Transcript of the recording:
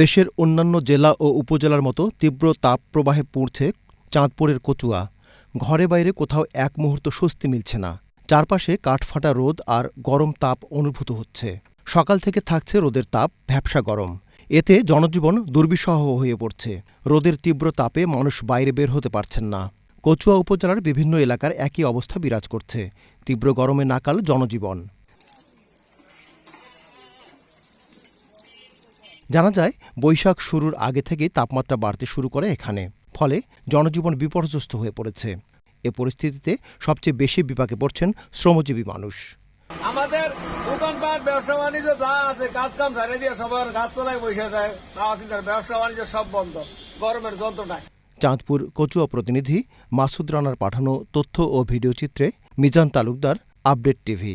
দেশের অন্যান্য জেলা ও উপজেলার মতো তীব্র তাপ প্রবাহে পড়ছে চাঁদপুরের কচুয়া। ঘরে বাইরে কোথাও এক মুহূর্ত স্বস্তি মিলছে না। চারপাশে কাঠফাটা রোদ আর গরম তাপ অনুভূত হচ্ছে। সকাল থেকে থাকছে রোদের তাপ ভ্যাপসা গরম। এতে জনজীবন দুর্বিষহ হয়ে পড়ছে। রোদের তীব্র তাপে মানুষ বাইরে বের হতে পারছেন না। কচুয়া উপজেলার বিভিন্ন এলাকার একই অবস্থা বিরাজ করছে। তীব্র গরমে নাকাল জনজীবন। জানা যায় বৈশাখ শুরুর আগে থেকেই তাপমাত্রা বাড়তে শুরু করে এখানে। ফলে জনজীবন বিপর্যস্ত হয়ে পড়েছে। এ পরিস্থিতিতে সবচেয়ে বেশি বিপাকে পড়ছেন শ্রমজীবী মানুষ। আমাদের দোকানপাট ব্যবসা বাণিজ্য যা আছে কাজ কাম ছাড়ে দিয়ে সবার গাছ তলায় বসে যায়। ব্যবসা বাণিজ্য সব বন্ধ। গরমের যন্ত্রণায় চাঁদপুর কচুয়া প্রতিনিধি মাসুদ রানার পাঠানো তথ্য ও ভিডিওচিত্রে মিজান তালুকদার আপডেট টিভি।